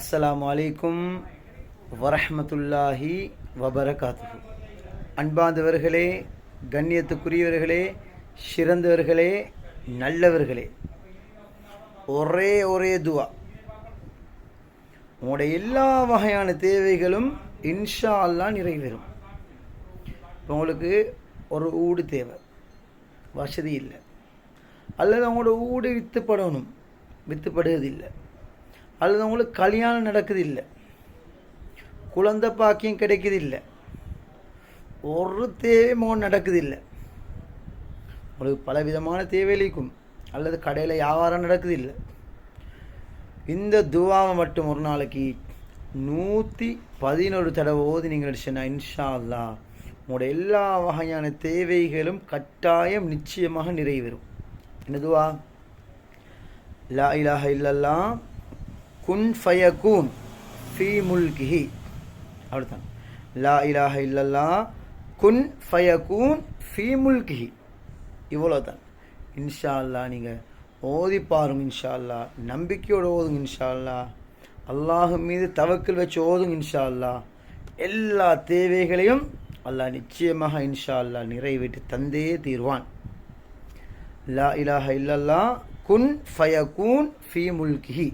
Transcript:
அஸ்லாம் வலைக்கும் வரஹமத்துல்லாஹி வபரகாத்து அன்பாந்தவர்களே கண்ணியத்துக்குரியவர்களே சிறந்தவர்களே நல்லவர்களே ஒரே ஒரே துவா. உங்களுடைய எல்லா வகையான தேவைகளும் இன்ஷா அல்லா நிறைவேறும். இப்போ உங்களுக்கு ஒரு ஊடு தேவை வசதி இல்லை. அல்லது அவங்களோட ஊடு வித்துப்படணும் வித்துப்படுவதில்லை. அல்லது அவங்களுக்கு கல்யாணம் நடக்குது இல்லை குழந்தை பாக்கியம் கிடைக்குது இல்லை ஒரு தேவையும் நடக்குது இல்லை உங்களுக்கு பல விதமான தேவைகளுக்கும் அல்லது கடையில் வியாபாரம் நடக்குது இல்லை இந்த துவாவை மட்டும் ஒரு நாளைக்கு நூற்றி பதினொரு தடவை ஓதி நீங்கள் சொன்னால் இன்ஷா அல்லா உங்களோட எல்லா வகையான தேவைகளும் கட்டாயம் நிச்சயமாக நிறைவேறும். என்னதுவா லா இலாஹ இல்லல்லாம் குன் ஃபயகூன் ஃபீ முல்கிஹி அவ்வளோதான் லா இலாஹ இல்லல்லா குன் ஃபயகூன் ஃபீ முல்கிஹி இவ்வளோ தான் இன்ஷா அல்லா நீங்கள் ஓதி பாருங்க இன்ஷா அல்லா நம்பிக்கையோடு ஓதுங்க இன்ஷா அல்லா அல்லாஹ் மீது தவக்கில் வச்சு ஓதுங்க இன்ஷா அல்லா எல்லா தேவைகளையும் அல்லாஹ் நிச்சயமாக இன்ஷா அல்லா நிறைவேற்றி தந்தே தீர்வான் லா இலாஹ இல்லல்லா குன் ஃபயகூன் ஃபீ முல்கிஹி